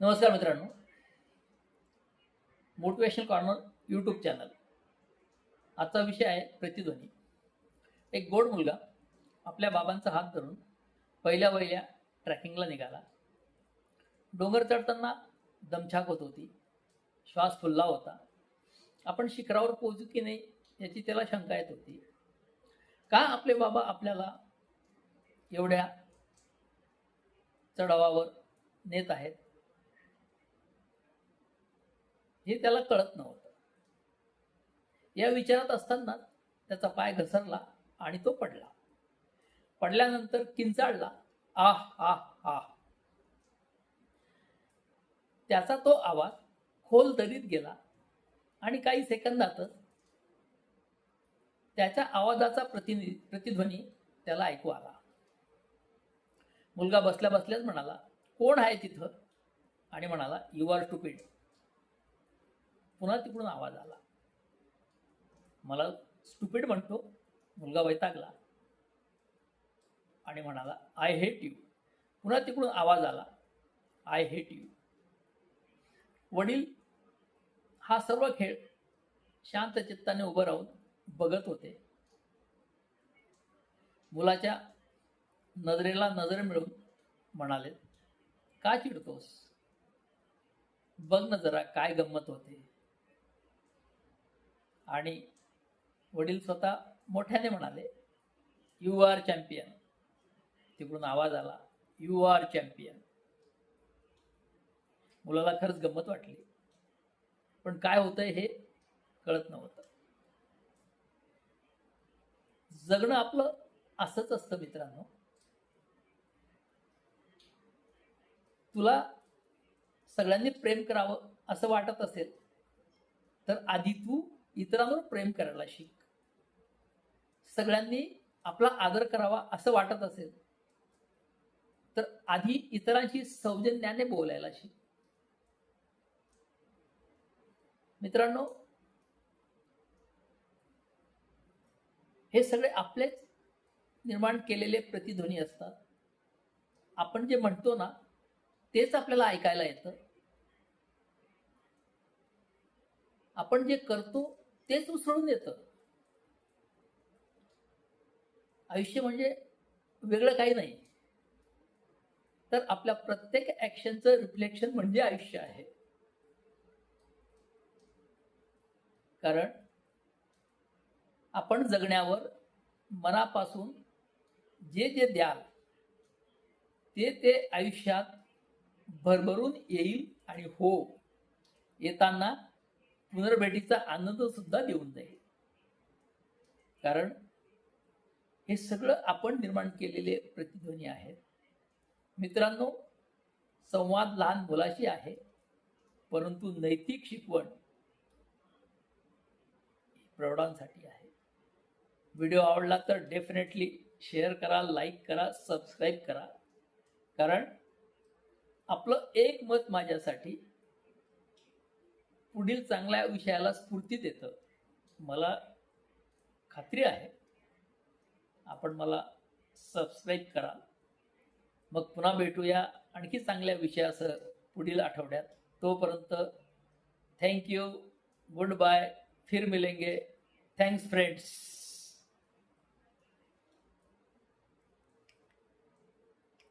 नमस्कार मित्रांनो. Motivational corner YouTube channel आजचा विषय आहे प्रतिध्वनी. एक गोड मुलगा आपल्या बाबांचा हात धरून पहिल्या पहिल्या ट्रॅकिंगला निघाला. डोंगर चढताना दमछाक होत होती. श्वास फुलला होता. आपण शिखरावर पोहोचू की नाही याची त्याला शंका येत होती. का आपले बाबा आपल्याला एवढ्या चढावावर नेत आहेत? हे त्याला कळत नव्हतं. या विचारात असताना त्याचा पाय घसरला आणि तो पडला. पडल्यानंतर किंचाळला आह आह आह. त्याचा तो आवाज खोल दरीत गेला आणि काही सेकंदातच त्याच्या आवाजाचा प्रतिनिधी प्रतिध्वनी त्याला ऐकू आला. मुलगा बसल्या बसल्याच म्हणाला कोण आहे तिथं? आणि म्हणाला यू आर टुपिड पुन्हा तिकडून आवाज आला. मला स्टुपिड म्हणतो मुलगा वैतागला आणि म्हणाला आय हेट यू पुन्हा तिकडून आवाज आला आय हेट यू वडील हा सर्व खेळ शांत चित्ताने उभं राहून बघत होते. मुलाच्या नजरेला नजर मिळून म्हणाले का चिडतोस? बघ ना जरा काय गंमत होते. आणि वडील स्वतः मोठ्याने म्हणाले यू आर चॅम्पियन तिकडून आवाज आला यू आर चॅम्पियन मुलाला खरंच गंमत वाटली. पण काय होतंय हे कळत नव्हतं. जगणं आपलं असंच असतं मित्रांनो. तुला सगळ्यांनी प्रेम करावं असं वाटत असेल तर आधी तू इतरांवर प्रेम करायला शिक. सगळ्यांनी आपला आदर करावा असं वाटत असेल तर आधी इतरांशी सौजन्याने बोलायला शिक. मित्रांनो हे सगळे आपलेच निर्माण केलेले प्रतिध्वनी असतात. आपण जे म्हणतो ना तेच आपल्याला ऐकायला येतं. आपण जे करतो तेच उसळून येतं. आयुष्य म्हणजे वेगळं काही नाही. तर आपल्या प्रत्येक ॲक्शनचं रिफ्लेक्शन म्हणजे आयुष्य आहे. कारण आपण जगण्यावर मनापासून जे जे द्याल ते ते आयुष्यात भरभरून येईल आणि हो येताना पुनर्भेटीचा आनंद सुद्धा देऊन जाईल. कारण हे सगळं आपण निर्माण केलेले प्रतिध्वनी आहेत. मित्रांनो संवाद लहान मुलाशी आहे परंतु नैतिक शिकवण प्रौढांसाठी आहे. व्हिडिओ आवडला तर डेफिनेटली शेअर करा लाईक करा सबस्क्राईब करा. कारण आपलं एक मत माझ्यासाठी पुढील चांगल्या विषयाला स्फूर्ती देतं. मला खात्री आहे. आपण मला सबस्क्राईब करा. मग पुन्हा भेटूया आणखी चांगल्या विषयासह पुढील आठवड्यात. तोपर्यंत थँक्यू गुड बाय फिर मिलेंगे. Thanks friends